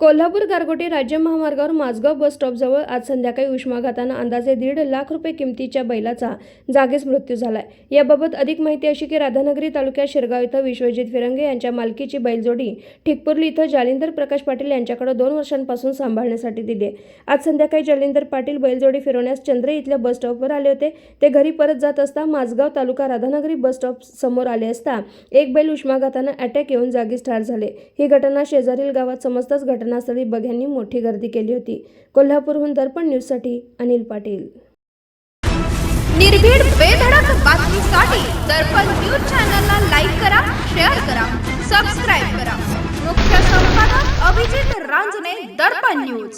कोल्हापूर गारगोटी राज्य महामार्गावर माझगाव बस स्टॉपजवळ आज संध्याकाळी उष्माघातानं अंदाजे दीड लाख रुपये किमतीच्या बैलाचा जागीच मृत्यू झाला आहे याबाबत अधिक माहिती अशी की राधानगरी तालुक्यात शिरगाव इथं विश्वजित फिरंगे यांच्या मालकीची बैलजोडी ठिकपुर्ली इथं जालिंदर प्रकाश पाटील यांच्याकडे दोन वर्षांपासून सांभाळण्यासाठी दिली आहे. आज संध्याकाळी जालिंदर पाटील बैलजोडी फिरवण्यास चंद्रे इथल्या बस स्टॉपवर आले होते. ते घरी परत जात असता माझगाव तालुका राधानगरी बस स्टॉप समोर आले असता एक बैल उष्माघातानं अटॅक येऊन जागीच ठार झाले. ही घटना शेजारील गावात समजताच घटना घटनास्थळी बघ्यांनी मोठी गर्दी केली होती. कोल्हापूरहून दर्पण न्यूजसाठी अनिल पाटील. निर्भीड बेधडक बातमीसाठी दर्पण न्यूज चॅनलला लाईक करा शेअर करा सबस्क्राईब करा. मुख्य संपादक अभिजित रांजने दर्पण न्यूज.